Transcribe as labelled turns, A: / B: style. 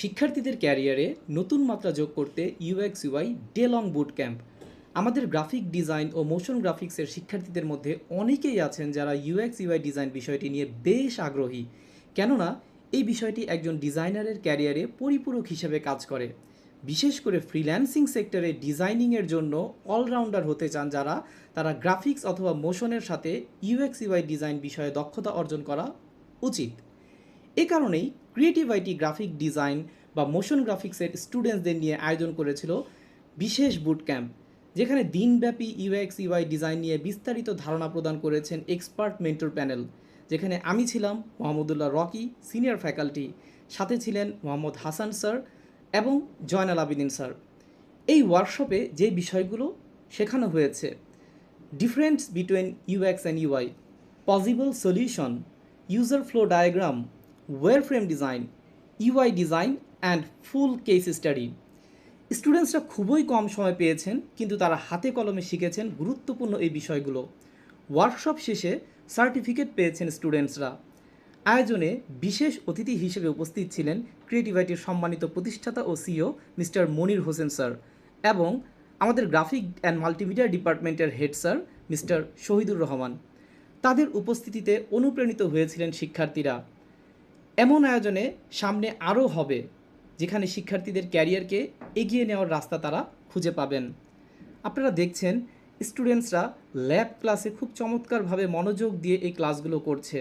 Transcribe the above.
A: শিক্ষার্থীদের ক্যারিয়ারে নতুন মাত্রা যোগ করতে UX UI day long boot camp আমাদের গ্রাফিক ডিজাইন ও মোশন গ্রাফিক্সের শিক্ষার্থীদের মধ্যে অনেকেই আছেন যারা ইউএক্স ইউআই ডিজাইন বিষয়টি নিয়ে বেশ আগ্রহী। কেননা, এই বিষয়টি একজন ডিজাইনারের ক্যারিয়ারে পরিপূরক হিসেবে কাজ করে। বিশেষ করে ফ্রিল্যান্সিং সেক্টরে ডিজাইনিংয়ের জন্য অলরাউন্ডার হতে চান যারা, তারা গ্রাফিক্স অথবা মোশনের সাথে ইউএক্স ইউআই ডিজাইন বিষয়ে দক্ষতা অর্জন করা উচিত। এ কারণেই ক্রিয়েটিভ আইটি গ্রাফিক ডিজাইন বা মোশন গ্রাফিক্সের স্টুডেন্টসদের নিয়ে আয়োজন করেছিল বিশেষ বুট ক্যাম্প যেখানে দিনব্যাপী ইউএক্স ইউআই ডিজাইন নিয়ে বিস্তারিত ধারণা প্রদান করেছেন এক্সপার্ট মেন্টর প্যানেল যেখানে আমি ছিলাম মোহাম্মদুল্লাহ রকি সিনিয়র ফ্যাকাল্টি সাথে ছিলেন মোহাম্মদ হাসান স্যার এবং জয়নাল আবিদিন স্যার এই ওয়ার্কশপে যে বিষয়গুলো শেখানো হয়েছে difference between UX and UI possible solution user flow diagram wireframe design UI design and full case study স্টুডেন্টসরা খুবই কম সময় পেয়েছেন, কিন্তু তারা হাতে কলমে শিখেছেন গুরুত্বপূর্ণ এই বিষয়গুলো। ওয়ার্কশপ শেষে সার্টিফিকেট পেয়েছেন স্টুডেন্টসরা আয়োজনে বিশেষ অতিথি হিসেবে উপস্থিত ছিলেন ক্রিয়েটিভিটির সম্মানিত প্রতিষ্ঠাতা ও CEO mister Monir Hossain sir এবং আমাদের গ্রাফিক অ্যান্ড মাল্টিমিডিয়া ডিপার্টমেন্টের head sir mister Shahidur Rahman. তাদের উপস্থিতিতে অনুপ্রাণিত হয়েছিলেন শিক্ষার্থীরা। এমন আয়োজনে সামনে আরও হবে, যেখানে শিক্ষার্থীদের ক্যারিয়ারকে এগিয়ে নেওয়ার রাস্তা তারা খুঁজে পাবেন। আপনারা দেখছেন, স্টুডেন্টসরা ল্যাব ক্লাসে খুব চমৎকারভাবে মনোযোগ দিয়ে এই ক্লাসগুলো করছে।